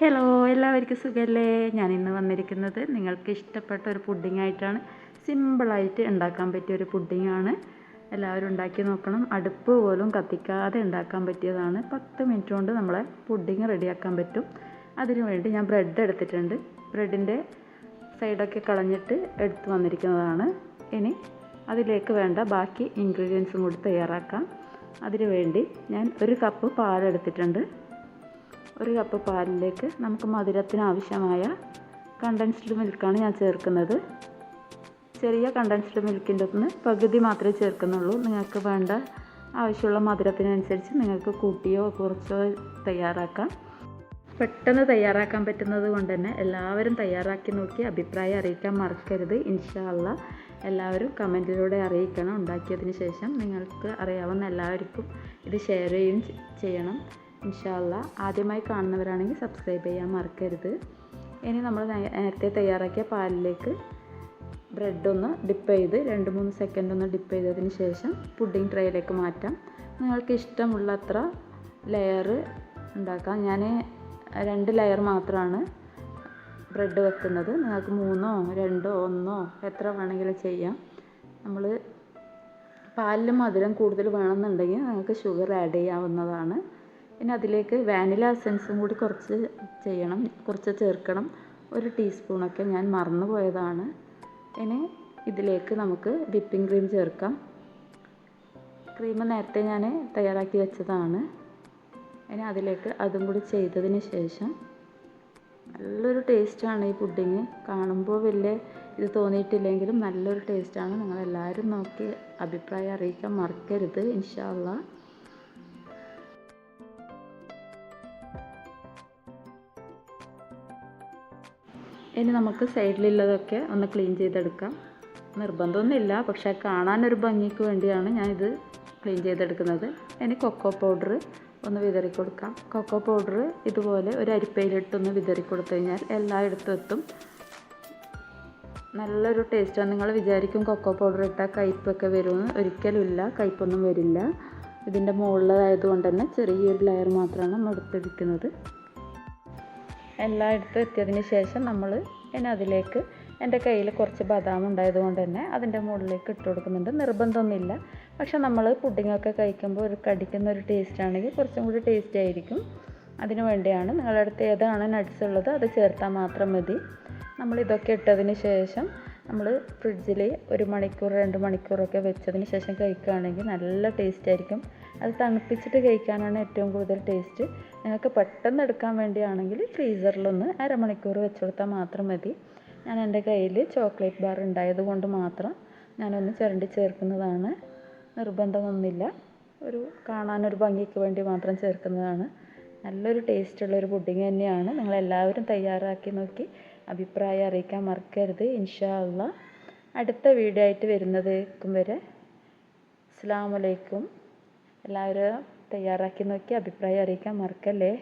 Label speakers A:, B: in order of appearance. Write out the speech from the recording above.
A: Hello എല്ലാവർക്കും സുഖമല്ലേ ഞാൻ ഇന്ന് വന്നിരിക്കുന്നത് നിങ്ങൾക്ക് ഇഷ്ടപ്പെട്ട ഒരു പുഡിംഗ് ആയിട്ടാണ്. സിമ്പിളായിട്ട് ഉണ്ടാക്കാൻ പറ്റിയ ഒരു പുഡിങ്ങാണ് എല്ലാവരും ഉണ്ടാക്കി നോക്കണം. അടുപ്പ് പോലും കത്തിക്കാതെ ഉണ്ടാക്കാൻ പറ്റിയതാണ്. പത്ത് മിനിറ്റ് കൊണ്ട് നമ്മളെ പുഡിങ് റെഡിയാക്കാൻ പറ്റും. അതിനു വേണ്ടി ഞാൻ ബ്രെഡ് എടുത്തിട്ടുണ്ട്. ബ്രെഡിന്റെ സൈഡൊക്കെ കളഞ്ഞിട്ട് എടുത്തു വന്നിരിക്കുന്നതാണ്. ഇനി അതിലേക്ക് വേണ്ട ബാക്കി ഇൻഗ്രീഡിയൻസും കൂടി തയ്യാറാക്കാം. അതിനുവേണ്ടി ഞാൻ ഒരു കപ്പ് പാലെടുത്തിട്ടുണ്ട്. ഒരു കപ്പ് പാലിലേക്ക് നമുക്ക് മധുരത്തിന് ആവശ്യമായ കണ്ടൻസ്ഡ് മിൽക്കാണ് ഞാൻ ചേർക്കുന്നത്. ചെറിയ കണ്ടൻസ്ഡ് മിൽക്കിന്റെ ഒന്ന് പകുതി മാത്രമേ ചേർക്കുന്നുള്ളൂ. നിങ്ങൾക്ക് വേണ്ട ആവശ്യമുള്ള മധുരത്തിനനുസരിച്ച് നിങ്ങൾക്ക് കൂട്ടിയോ കുറച്ചോ തയ്യാറാക്കാം. പെട്ടെന്ന് തയ്യാറാക്കാൻ പറ്റുന്നത് കൊണ്ട് തന്നെ എല്ലാവരും തയ്യാറാക്കി നോക്കി അഭിപ്രായം അറിയിക്കാൻ മറക്കരുത്. ഇൻഷാല്ല എല്ലാവരും കമന്റിലൂടെ അറിയിക്കണം. ഉണ്ടാക്കിയതിന് ശേഷം നിങ്ങൾക്ക് അറിയാവുന്ന എല്ലാവർക്കും ഇത് ഷെയർ ചെയ്യുകയും ചെയ്യണം. ഇൻഷാല്ല ആദ്യമായി കാണുന്നവരാണെങ്കിൽ സബ്സ്ക്രൈബ് ചെയ്യാൻ മറക്കരുത്. ഇനി നമ്മൾ നേരത്തെ തയ്യാറാക്കിയ പാലിലേക്ക് ബ്രെഡ് ഒന്ന് ഡിപ്പ് ചെയ്ത് രണ്ട് മൂന്ന് സെക്കൻഡ് ഒന്ന് ഡിപ്പ് ചെയ്തതിന് ശേഷം പുഡിംഗ് ട്രേയിലേക്ക് മാറ്റാം. നിങ്ങൾക്ക് ഇഷ്ടമുള്ള അത്ര ലെയർ ഉണ്ടാക്കാം. ഞാൻ രണ്ട് ലെയർ മാത്രമാണ് ബ്രെഡ് വെക്കുന്നത്. നിങ്ങൾക്ക് മൂന്നോ രണ്ടോ ഒന്നോ എത്ര വേണമെങ്കിലും ചെയ്യാം. നമ്മൾ പാലിൽ മധുരം കൂടുതൽ വേണമെന്നുണ്ടെങ്കിൽ നിങ്ങൾക്ക് ഷുഗർ ആഡ് ചെയ്യാവുന്നതാണ്. പിന്നെ അതിലേക്ക് വാനില എസൻസും കൂടി കുറച്ച് ചെയ്യണം കുറച്ച് ചേർക്കണം. ഒരു ടീസ്പൂണൊക്കെ ഞാൻ മറന്നു പോയതാണ്. ഇനി ഇതിലേക്ക് നമുക്ക് വിപ്പിംഗ് ക്രീം ചേർക്കാം. ക്രീം നേരത്തെ ഞാൻ തയ്യാറാക്കി വെച്ചതാണ്. ഇനി അതിലേക്ക് അതും കൂടി ചെയ്തതിന് ശേഷം നല്ലൊരു ടേസ്റ്റാണ് ഈ പുഡിങ്. കാണുമ്പോൾ വലിയ ഇത് തോന്നിയിട്ടില്ലെങ്കിലും നല്ലൊരു ടേസ്റ്റാണ്. നിങ്ങളെല്ലാവരും നോക്കി അഭിപ്രായം അറിയിക്കാൻ മറക്കരുത് ഇൻഷാല്ല ഇനി നമുക്ക് സൈഡിലുള്ളതൊക്കെ ഒന്ന് ക്ലീൻ ചെയ്തെടുക്കാം. നിർബന്ധമൊന്നുമില്ല പക്ഷേ കാണാനൊരു ഭംഗിക്ക് വേണ്ടിയാണ് ഇത് ക്ലീൻ ചെയ്തെടുക്കുന്നത്. ഇനി കൊക്കോ പൗഡർ ഒന്ന് വിതറി കൊടുക്കാം കൊക്കോ പൗഡർ ഇതുപോലെ ഒരു അരിപ്പയിലിട്ടൊന്ന് വിതറി കൊടുത്തു കഴിഞ്ഞാൽ എല്ലായിടത്തും എത്തും. നല്ലൊരു ടേസ്റ്റാണ്. നിങ്ങൾ വിചാരിക്കും കൊക്കോ പൗഡർ ഇട്ടാൽ കയ്പ്പൊക്കെ വരുമെന്ന്. ഒരിക്കലും ഇല്ല കയ്പ്പൊന്നും വരില്ല. ഇതിന്റെ മുകളിലായതുകൊണ്ട് തന്നെ ചെറിയൊരു ലെയർ മാത്രമാണ് നമ്മൾ എടുത്തിരിക്കുന്നത് എല്ലായിടത്തും എത്തിയതിന് ശേഷം നമ്മൾ ഇനി അതിലേക്ക് എന്റെ കയ്യിൽ കുറച്ച് ബദാം ഉണ്ടായതുകൊണ്ട് തന്നെ അതിന്റെ മുകളിലേക്ക് ഇട്ട് കൊടുക്കുന്നുണ്ട്. നിർബന്ധമൊന്നുമില്ല. പക്ഷെ നമ്മൾ പുഡിങ്ങൊക്കെ കഴിക്കുമ്പോൾ ഒരു കടിക്കുന്ന ഒരു ടേസ്റ്റ് ആണെങ്കിൽ കുറച്ചും കൂടി ടേസ്റ്റ് ആയിരിക്കും. അതിനു വേണ്ടിയാണ് നിങ്ങളുടെ അടുത്ത് ഏതാണ് നട്ട്സ് ഉള്ളത് അത് ചേർത്താൽ മാത്രം മതി. നമ്മൾ ഇതൊക്കെ ഇട്ടതിന് ശേഷം നമ്മൾ ഫ്രിഡ്ജിൽ ഒരു മണിക്കൂർ രണ്ട് മണിക്കൂറൊക്കെ വെച്ചതിന് ശേഷം കഴിക്കുകയാണെങ്കിൽ നല്ല ടേസ്റ്റ് ആയിരിക്കും. അത് തണുപ്പിച്ചിട്ട് കഴിക്കാനാണ് ഏറ്റവും കൂടുതൽ ടേസ്റ്റ് നിങ്ങൾക്ക് പെട്ടെന്ന് എടുക്കാൻ വേണ്ടിയാണെങ്കിൽ ഫ്രീസറിലൊന്ന് അരമണിക്കൂർ വെച്ച് കൊടുത്താൽ മാത്രം മതി. ഞാൻ എന്റെ കയ്യിൽ ചോക്ലേറ്റ് ബാർ ഉണ്ടായത് കൊണ്ട് മാത്രം ഞാനൊന്ന് ചിരണ്ടി ചേർക്കുന്നതാണ്. നിർബന്ധമൊന്നുമില്ല. ഒരു കാണാനൊരു ഭംഗിക്ക് വേണ്ടി മാത്രം ചേർക്കുന്നതാണ്. നല്ലൊരു ടേസ്റ്റുള്ളൊരു പുഡിങ് തന്നെയാണ്. നിങ്ങളെല്ലാവരും തയ്യാറാക്കി നോക്കി അഭിപ്രായം അറിയിക്കാൻ മറക്കരുത്. ഇൻഷാ അള്ളാ അടുത്ത വീഡിയോ ആയിട്ട് വരുന്നതേക്കും വരെ അസ്സാം വലൈക്കും എല്ലാവരും തയ്യാറാക്കി നോക്കി അഭിപ്രായം അറിയിക്കാൻ മറക്കല്ലേ?